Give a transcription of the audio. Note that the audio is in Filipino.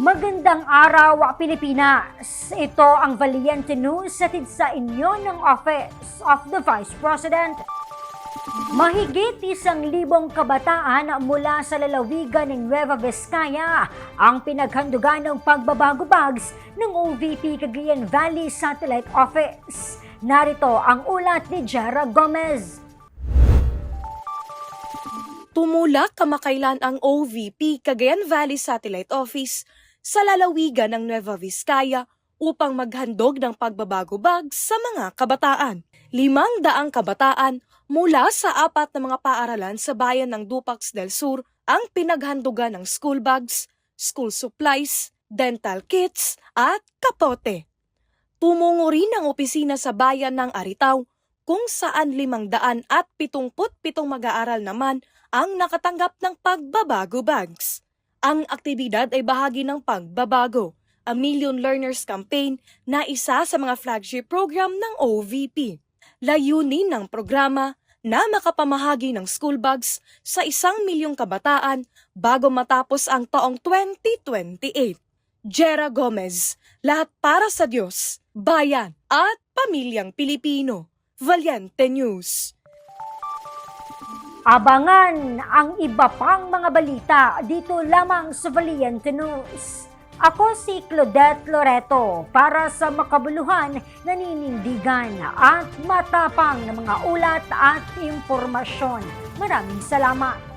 Magandang araw, Pilipinas! Ito ang Valiente News hatid sa inyo ng Office of the Vice President. Mahigit isang libong kabataan mula sa lalawigan ng Nueva Vizcaya ang pinaghandugan ng pagbabago bags ng OVP Cagayan Valley Satellite Office. Narito ang ulat ni Jera Gomez. Tumulak kamakailan ang OVP Cagayan Valley Satellite Office sa lalawigan ng Nueva Vizcaya upang maghandog ng pagbabago bags sa mga kabataan. Limang daang kabataan mula sa apat na mga paaralan sa bayan ng Dupax del Sur ang pinaghandugan ng school bags, school supplies, dental kits at kapote. Tumungo rin ang opisina sa bayan ng Aritaw kung saan limang daan at pitungput pitong mag-aaral naman ang nakatanggap ng pagbabago bags. Ang aktibidad ay bahagi ng pagbabago, a Million Learners Campaign na isa sa mga flagship program ng OVP. Layunin ng programa na makapamahagi ng school bags sa isang milyong kabataan bago matapos ang taong 2028. Jera Gomez, lahat para sa Diyos, bayan at pamilyang Pilipino. Valiente News. Abangan ang iba pang mga balita dito lamang sa Valiente News. Ako si Claudette Loreto para sa makabuluhan, naninindigan at matapang na mga ulat at impormasyon. Maraming salamat.